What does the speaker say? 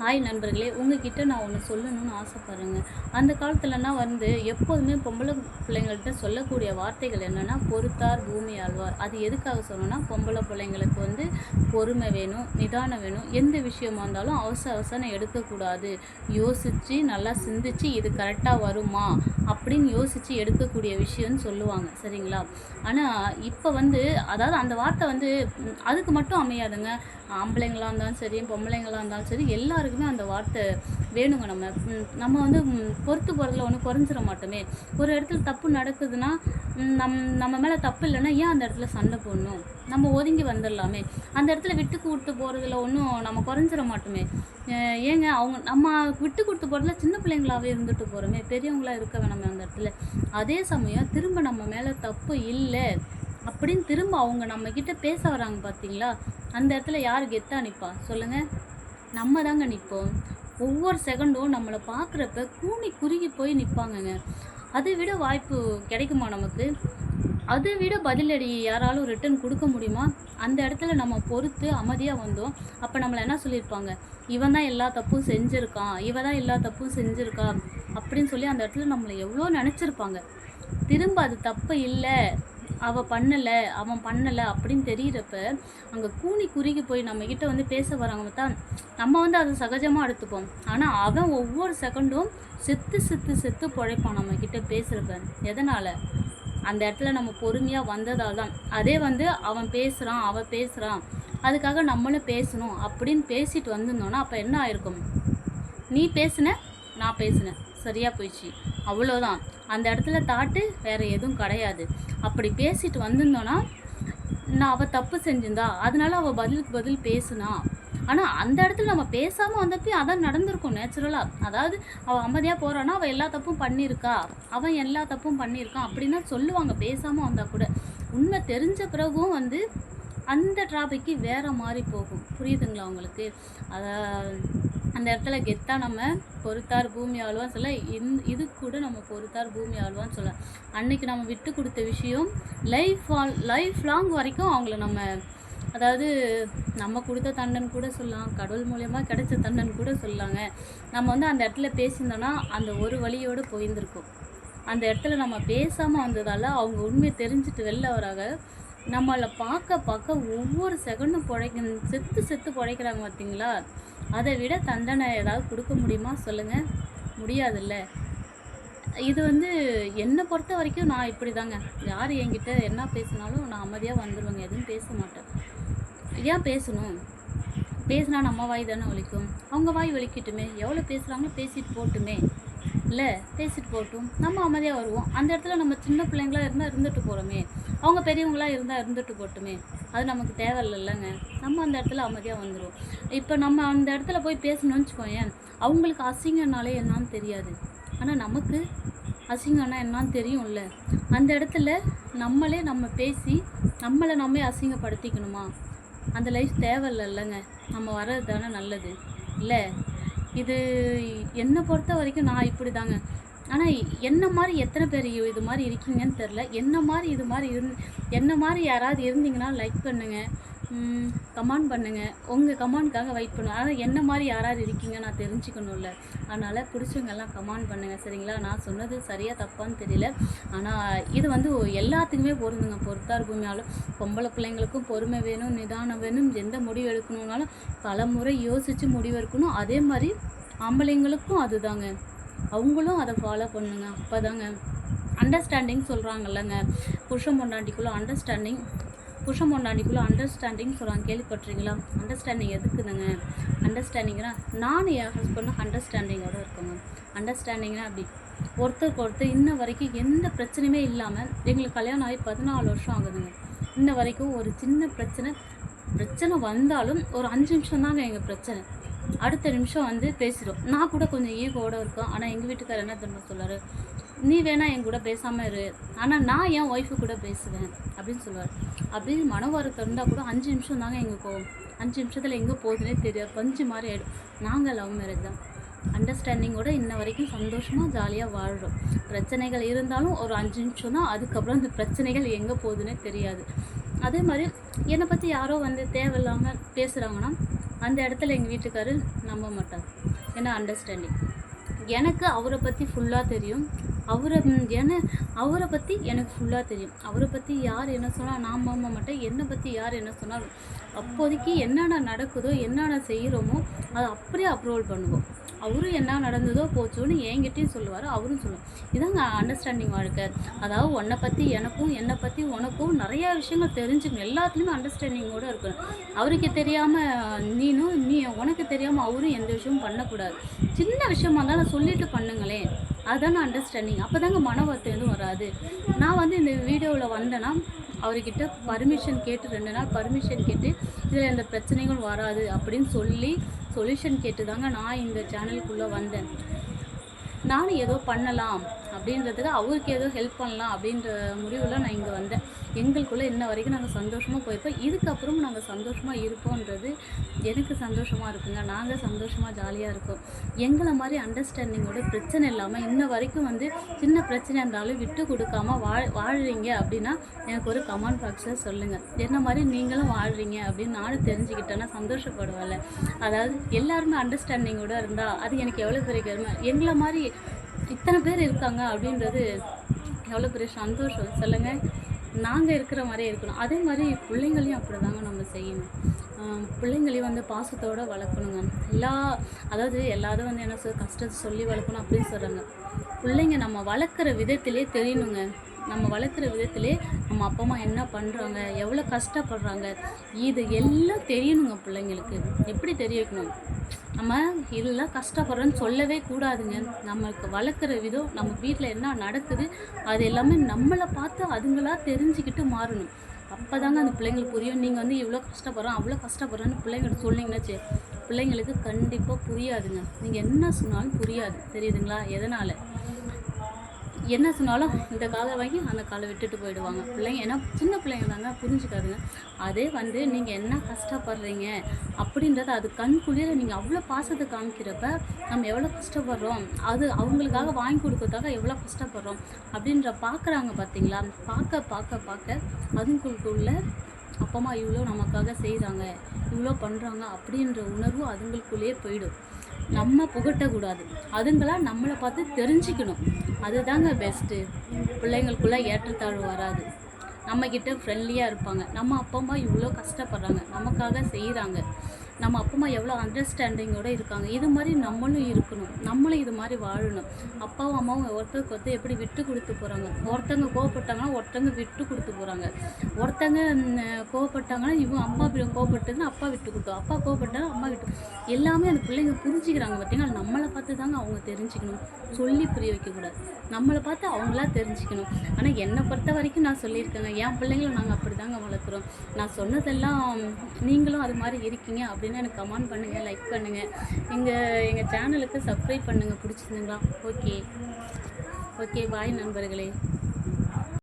Hi நண்பர்களே உங்ககிட்ட நான் ஒன்று சொல்லணும்னு ஆசைப்படுறேங்க. அந்த காலத்துலனா வந்து எப்போதுமே பொம்பளை பிள்ளைங்கள்ட்ட சொல்லக்கூடிய வார்த்தைகள் என்னென்னா பொறுத்தார் பூமி ஆழ்வார். அது எதுக்காக சொல்லணும்னா பொம்பளை பிள்ளைங்களுக்கு வந்து பொறுமை வேணும் நிதானம் வேணும். எந்த விஷயமா இருந்தாலும் அவசர அவசரம் எடுக்கக்கூடாது. யோசித்து நல்லா சிந்திச்சு இது கரெக்டாக வருமா? அப்படின்னு யோசித்து எடுக்கக்கூடிய விஷயம்னு சொல்லுவாங்க. சரிங்களா? ஆனால் இப்போ வந்து அதாவது அந்த வார்த்தை வந்து அதுக்கு மட்டும் அமையாதுங்க. ஆம்பளைங்களாக இருந்தாலும் சரி பொம்பளைங்களாக இருந்தாலும் சரி எல்லாருக்குமே அந்த வார்த்தை வேணுங்க நம்ம. நம்ம வந்து பொறுத்து போகிறதுல ஒன்றும் குறைஞ்சிட மாட்டோமே. ஒரு இடத்துல தப்பு நடக்குதுன்னா நம் நம்ம மேலே தப்பு இல்லைன்னா ஏன் அந்த இடத்துல சண்டை போடணும்? நம்ம ஒதுங்கி வந்துடலாமே. அந்த இடத்துல விட்டு கொடுத்து போகிறதுல ஒன்றும் நம்ம குறைஞ்சிட மாட்டோமே. ஏங்க அவங்க நம்ம விட்டு கொடுத்து போகிறதுல சின்ன பிள்ளைங்களாவே இருந்துட்டு போகிறோமே பெரியவங்களா இருக்க வேணாமே அந்த இடத்துல. அதே சமயம் திரும்ப நம்ம மேலே தப்பு இல்லை அப்படின்னு திரும்ப அவங்க நம்ம பேச வராங்க பார்த்தீங்களா அந்த இடத்துல யார் கெத்தா நிற்பா சொல்லுங்கள் நம்ம தாங்க நிற்போம். ஒவ்வொரு செகண்டும் நம்மளை பார்க்குறப்ப கூனி குறுகி போய் நிற்பாங்கங்க. அதை விட வாய்ப்பு கிடைக்குமா நமக்கு? அதை விட பதிலடி யாராலும் ரிட்டர்ன் கொடுக்க முடியுமா? அந்த இடத்துல நம்ம பொறுத்து அமைதியாக வந்தோம். அப்போ நம்மளை என்ன சொல்லியிருப்பாங்க? இவன் தான் எல்லா தப்பும் செஞ்சுருக்கான். இவன் தான் எல்லா தப்பும் செஞ்சுருக்கா. அப்படின்னு சொல்லி அந்த இடத்துல நம்மளை எவ்வளோ நினச்சிருப்பாங்க. திரும்ப அது தப்பு இல்லை. அவள் பண்ணலை அவன் பண்ணலை அப்படின்னு தெரியிறப்ப அங்கே கூனி குறுகி போய் நம்ம வந்து பேச வராங்க தான். நம்ம வந்து அதை சகஜமாக எடுத்துப்போம். ஆனால் அவன் ஒவ்வொரு செகண்டும் செத்து செத்து செத்து பிழைப்பான் நம்ம பேசுகிறப்ப எதனால்? அந்த இடத்துல நம்ம பொறுமையாக வந்ததால் தான். அதே வந்து அவன் பேசுகிறான் அவன் பேசுகிறான் அதுக்காக நம்மளும் பேசணும் அப்படின்னு பேசிட்டு வந்திருந்தோன்னா அப்போ என்ன ஆயிருக்கும்? நீ பேசுன நான் பேசினேன். சரியாக போயிடுச்சு. அவ்வளோதான் அந்த இடத்துல தாட்டு வேறு எதுவும் கிடையாது. அப்படி பேசிட்டு வந்திருந்தோன்னா நான் அவள் தப்பு செஞ்சிருந்தா அதனால அவள் பதிலுக்கு பதில் பேசுனா. ஆனால் அந்த இடத்துல நம்ம பேசாமல் வந்தப்பயும் அதான் நடந்திருக்கும் நேச்சுரலாக அதாவது அவள் அமைதியாக போகிறான்னா அவள் எல்லா தப்பும் பண்ணியிருக்கா. அவன் எல்லா தப்பும் பண்ணியிருக்கான் அப்படின்னா சொல்லுவாங்க பேசாமல் வந்தால் கூட. உண்மை தெரிஞ்ச பிறகும் வந்து அந்த டிராபிக்கு வேறு மாதிரி போகும். புரியுதுங்களா உங்களுக்கு? அதை அந்த இடத்துல கெத்தா நம்ம பொறுத்தார் பூமி ஆழ்வான்னு சொல்ல இந் இது கூட நம்ம பொறுத்தார் பூமி ஆழ்வான்னு சொல்லலாம் அன்னைக்கு நம்ம விட்டு கொடுத்த விஷயம் லைஃப் ஆல் லைஃப் லாங் வரைக்கும் அவங்கள நம்ம அதாவது நம்ம கொடுத்த தண்டன் கூட சொல்லலாம் கடவுள் மூலயமா கிடைச்ச தண்டன் கூட சொல்லலாங்க. நம்ம வந்து அந்த இடத்துல பேசியிருந்தோன்னா அந்த ஒரு வழியோடு போயிருந்திருக்கும். அந்த இடத்துல நம்ம பேசாமல் வந்ததால் அவங்க உண்மையை தெரிஞ்சுட்டு வெளில வராங்க. நம்மளை பார்க்க பார்க்க ஒவ்வொரு செகண்டும் பிழைக்க செத்து செத்து பிழைக்கிறாங்க பார்த்தீங்களா அதை விட தண்டனை ஏதாவது கொடுக்க முடியுமா? சொல்லுங்கள் முடியாதுல்ல. இது வந்து என்னை பொறுத்த வரைக்கும் நான் இப்படி தாங்க யார் என்கிட்ட என்ன பேசினாலும் நான் அமைதியாக வந்துடுவேங்க எதுவும் பேச மாட்டேன். ஏன் பேசணும்? பேசினா நம்ம வாய் தானே வலிக்கும். அவங்க வாய் வலிக்கட்டுமே. எவ்வளோ பேசுகிறாங்களோ பேசிட்டு போட்டுமே. இல்லை பேசிட்டு போகட்டும். நம்ம அமைதியாக வருவோம். அந்த இடத்துல நம்ம சின்ன பிள்ளைங்களா இருந்தால் இருந்துட்டு போகிறோமே அவங்க பெரியவங்களா இருந்தால் இருந்துட்டு போட்டுமே அது நமக்கு தேவையில்லைங்க நம்ம அந்த இடத்துல அமைதியாக வந்துடும் இப்போ நம்ம அந்த இடத்துல போய் பேசணும்னு வச்சுக்கோயேன். அவங்களுக்கு அசிங்கம்னாலே என்னான்னு தெரியாது. ஆனால் நமக்கு அசிங்கம்னா என்னன்னு தெரியும்ல. அந்த இடத்துல நம்மளே நம்ம பேசி நம்மளை நம்ம அசிங்கப்படுத்திக்கணுமா? அந்த லைஃப் தேவையில்லைங்க நம்ம வர்றது தானே நல்லது. இல்லை இது என்னை பொறுத்த வரைக்கும் நான் இப்படி தாங்க ஆனால் என்ன மாதிரி எத்தனை பேர் இது மாதிரி இருக்கீங்கன்னு தெரில என்ன மாதிரி இது மாதிரி இருந் என்ன மாதிரி யாராவது இருந்தீங்கன்னா லைக் பண்ணுங்கள் கமெண்ட் பண்ணுங்கள் உங்கள் கமெண்ட்காக வெயிட் பண்ணுவேன் ஆனால் என்ன மாதிரி யாராவது இருக்கீங்க நான் தெரிஞ்சுக்கணும்ல. அதனால் பிடிச்சவங்கெல்லாம் கமாண்ட் கமெண்ட் பண்ணுங்கள் சரிங்களா? நான் சொன்னது சரியாக தப்பான்னு தெரியல. ஆனால் இது வந்து எல்லாத்துக்குமே பொருந்துங்க. பொறுத்தா இருக்குமையாலும் பொம்பளை பிள்ளைங்களுக்கும் பொறுமை வேணும் நிதானம் வேணும். எந்த முடிவு எடுக்கணும்னாலும் பல முறை யோசித்து முடிவு எடுக்கணும். அதே மாதிரி ஆம்பளைங்களுக்கும் அதுதாங்க. அவங்களும் அதை ஃபாலோ பண்ணுங்க. அப்போதாங்க. அண்டர்ஸ்டாண்டிங் சொல்கிறாங்கல்லங்க புருஷன் பொண்டாட்டிக்குள்ளே அண்டர்ஸ்டாண்டிங் புருஷன் பொண்டாட்டிக்குள்ளே அண்டர்ஸ்டாண்டிங் சொல்கிறாங்க கேள்விப்பட்டுறீங்களா அண்டர்ஸ்டாண்டிங் எதுக்குதுங்க அண்டர்ஸ்டாண்டிங்னா நானும் என் ஹஸ்பண்டும் அண்டர்ஸ்டாண்டிங்கோட இருக்கோங்க. அண்டர்ஸ்டாண்டிங்னா அப்படி. ஒருத்தருக்கு ஒருத்தர் இன்ன வரைக்கும் எந்த பிரச்சனையுமே இல்லாமல் எங்களுக்கு கல்யாணம் ஆகி பதினாலு வருஷம் ஆகுதுங்க. இன்ன வரைக்கும் ஒரு சின்ன பிரச்சனை பிரச்சனை வந்தாலும் ஒரு அஞ்சு நிமிஷம் தாங்க எங்கள் பிரச்சனை. அடுத்த நிமிஷம் வந்து பேசிடும் நான் கூட கொஞ்சம் ஈகோட இருக்கேன். ஆனால் எங்கள் வீட்டுக்காரர் என்ன திரும்ப சொல்லார் நீ வேணால் என் கூட பேசாமல் இரு. ஆனால் நான் என் ஒய்ஃபு கூட பேசுவேன் அப்படின்னு சொல்லுவார். அப்படி மன இருந்தால் கூட அஞ்சு நிமிஷம் தாங்க எங்கள் கோவம். அஞ்சு நிமிஷத்தில் எங்கே போகுதுன்னே தெரியாது. பஞ்சு மாதிரி ஆகிடும் நாங்கள் லவ் மேரேஜ் தான். அண்டர்ஸ்டாண்டிங்கோட இன்ன வரைக்கும் சந்தோஷமாக ஜாலியாக வாழ்கிறோம் பிரச்சனைகள் இருந்தாலும் ஒரு அஞ்சு நிமிஷம் தான். அதுக்கப்புறம் அந்த பிரச்சனைகள் எங்கே போகுதுன்னே தெரியாது. அதே மாதிரி என்னை பற்றி யாரோ வந்து தேவையில்லாமல் பேசுகிறாங்கன்னா அந்த இடத்துல எங்கள் வீட்டுக்காரர் நம்ப மாட்டார். ஏன்னா அண்டர்ஸ்டாண்டிங் எனக்கு அவரை பற்றி ஃபுல்லாக தெரியும். அவரை ஏன்னா அவரை பற்றி எனக்கு ஃபுல்லாக தெரியும். அவரை பற்றி யார் என்ன சொன்னால் நான் நம்ப மாட்டேன் என்னை பற்றி யார் என்ன சொன்னாலும் அப்போதைக்கு என்னென்ன நடக்குதோ என்னென்ன செய்கிறோமோ அதை அப்படியே அப்ரோல் பண்ணுவோம். அவரும் என்ன நடந்ததோ போச்சோன்னு என்கிட்டயும் சொல்லுவார் அவரும் சொல்லுவார். இதாங்க அண்டர்ஸ்டாண்டிங் வாழ்க்கை. அதாவது உன்னை பற்றி எனக்கும் என்னை பற்றி உனக்கும் நிறையா விஷயங்கள் தெரிஞ்சுக்கணும். எல்லாத்துலேயுமே அண்டர்ஸ்டாண்டிங்கோடு இருக்கணும். அவருக்கு தெரியாமல் நீனும் நீ உனக்கு தெரியாமல் அவரும் எந்த விஷயமும் பண்ணக்கூடாது. சின்ன விஷயமா இருந்தாலும் சொல்லிட்டு பண்ணுங்களேன். அதுதான் அண்டர்ஸ்டாண்டிங் அப்போ தாங்க மன வருத்தம் எதுவும் வராது. நான் வந்து இந்த வீடியோவில் வந்தேன்னா அவர்கிட்ட பர்மிஷன் கேட்டு ரெண்டு நாள் பர்மிஷன் கேட்டு இதில் எந்த பிரச்சனைகள் வராது அப்படின்னு சொல்லி சொல்யூஷன் கேட்டு தாங்க நான் இந்த சேனலுக்குள்ளே வந்தேன். நானும் ஏதோ பண்ணலாம். அப்படின்றதுக்கு அவருக்கு ஏதோ ஹெல்ப் பண்ணலாம் அப்படின்ற முடிவில் நான் இங்கே வந்தேன். எங்களுக்குள்ளே இன்ன வரைக்கும் நாங்கள் சந்தோஷமாக போயிருப்போம் இதுக்கப்புறம் நாங்கள் சந்தோஷமாக இருப்போன்றது எனக்கு சந்தோஷமாக இருக்குங்க. நாங்கள் சந்தோஷமாக ஜாலியாக இருக்கோம். எங்களை மாதிரி அண்டர்ஸ்டாண்டிங்கோட பிரச்சனை இல்லாமல் இன்ன வரைக்கும் வந்து சின்ன பிரச்சனை இருந்தாலும் விட்டு கொடுக்காம வாழ் வாழ்கிறீங்க அப்படின்னா எனக்கு ஒரு கமெண்ட் பாக்ஸில் சொல்லுங்கள் என்ன மாதிரி நீங்களும் வாழ்கிறீங்க அப்படின்னு நானும் தெரிஞ்சுக்கிட்டேன்னா சந்தோஷப்படுவேன்ல. அதாவது எல்லாருமே அண்டர்ஸ்டாண்டிங்கோட இருந்தால் அது எனக்கு எவ்வளோ பெரிய பெருமை. எங்களை மாதிரி இத்தனை பேர் இருக்காங்க அப்படின்றது எவ்வளோ பெரிய சந்தோஷம். சொல்லுங்கள் நாங்கள் இருக்கிற மாதிரியே இருக்கணும். அதே மாதிரி பிள்ளைங்களையும் அப்படி தாங்க நம்ம செய்யணும். பிள்ளைங்களையும் வந்து பாசத்தோடு வளர்க்கணுங்க. எல்லா அதாவது எல்லாரும் வந்து என்ன சொல் கஷ்டத்தை சொல்லி வளர்க்கணும் அப்படின்னு சொல்கிறாங்க பிள்ளைங்க நம்ம வளர்க்குற விதத்திலே தெரியணுங்க. நம்ம வளர்க்குற விதத்திலே நம்ம அப்பா அம்மா என்ன பண்ணுறாங்க எவ்வளோ கஷ்டப்படுறாங்க இது எல்லாம் தெரியணுங்க பிள்ளைங்களுக்கு. எப்படி தெரிய வைக்கணும் நம்ம இதெல்லாம் கஷ்டப்படுறோன்னு சொல்லவே கூடாதுங்க. நம்மளுக்கு வளர்க்குற விதம் நம்ம வீட்டில் என்ன நடக்குது அது எல்லாமே நம்மளை பார்த்து அதுங்களா தெரிஞ்சுக்கிட்டு மாறணும். அப்போ தாங்க அந்த பிள்ளைங்களுக்கு புரியும். நீங்கள் வந்து இவ்வளோ கஷ்டப்படுறோம் அவ்வளோ கஷ்டப்படுறோன்னு பிள்ளைங்கள்ட்ட சொன்னீங்கன்னா சரி பிள்ளைங்களுக்கு கண்டிப்பாக புரியாதுங்க. நீங்கள் என்ன சொன்னாலும் புரியாது. தெரியுதுங்களா? எதனால்? என்ன சொன்னாலும் இந்த காலை வாங்கி அந்த காலை விட்டுட்டு போயிடுவாங்க. பிள்ளைங்க ஏன்னா சின்ன பிள்ளைங்க தாங்க புரிஞ்சுக்காதுங்க. அதே வந்து நீங்கள் என்ன கஷ்டப்படுறீங்க அப்படின்றத அது கண் குளிர நீங்கள் அவ்வளோ பாசத்தை காமிக்கிறப்ப நம்ம எவ்வளோ கஷ்டப்படுறோம்? அது அவங்களுக்காக வாங்கி கொடுக்கறதுக்காக எவ்வளோ கஷ்டப்படுறோம்? அப்படின்ற பார்க்குறாங்க பார்த்தீங்களா பார்க்க பார்க்க பார்க்க அதுங்களுக்குள்ள அப்பா அம்மா இவ்வளோ நமக்காக செய்கிறாங்க இவ்வளோ பண்ணுறாங்க அப்படின்ற உணர்வு அதுங்களுக்குள்ளேயே போயிடும். நம்ம புகட்டக்கூடாது. அதுங்களா நம்மளை பார்த்து தெரிஞ்சுக்கணும். அதுதாங்க பெஸ்ட்டு பிள்ளைங்களுக்குள்ள ஏற்றத்தாழ்வு வராது. நம்மக்கிட்ட ஃப்ரெண்ட்லியாக இருப்பாங்க. நம்ம அப்பா அம்மா இவ்வளோ கஷ்டப்படுறாங்க. நமக்காக செய்கிறாங்க நம்ம அப்பா அம்மா எவ்வளோ அண்டர்ஸ்டாண்டிங்கோடு இருக்காங்க. இது மாதிரி நம்மளும் இருக்கணும். நம்மளும் இது மாதிரி வாழணும். அப்பாவும் அம்மாவும் ஒருத்தருக்கு ஒருத்தர் எப்படி விட்டு கொடுத்து போகிறாங்க ஒருத்தங்க கோவப்பட்டாங்கன்னா ஒருத்தங்க விட்டு கொடுத்து போகிறாங்க ஒருத்தங்க கோவப்பட்டாங்கன்னா இவங்க அம்மா இப்படி கோவப்பட்டதுன்னா அப்பா விட்டு கொடுத்தோம். அப்பா கோவப்பட்டாலும் அம்மா விட்டு எல்லாமே அந்த பிள்ளைங்க புரிஞ்சுக்கிறாங்க பார்த்தீங்கன்னா நம்மளை பார்த்து தாங்க அவங்க தெரிஞ்சுக்கணும். சொல்லி புரிய வைக்கக்கூடாது நம்மளை பார்த்து அவங்களா தெரிஞ்சுக்கணும். ஆனால் என்னை பொறுத்த வரைக்கும் நான் சொல்லியிருக்கேங்க. என் பிள்ளைங்களும் நாங்கள் அப்படி தாங்க வளர்க்குறோம். நான் சொன்னதெல்லாம் நீங்களும் அது மாதிரி இருக்கீங்க அப்படின்னு எனக்கு கமெண்ட் பண்ணுங்கள் லைக் பண்ணுங்கள் எங்கள் எங்கள் சேனலுக்கு சப்ஸ்கிரைப் பண்ணுங்கள் பிடிச்சிருந்துங்களா? ஓகே ஓகே பாய் நண்பர்களே.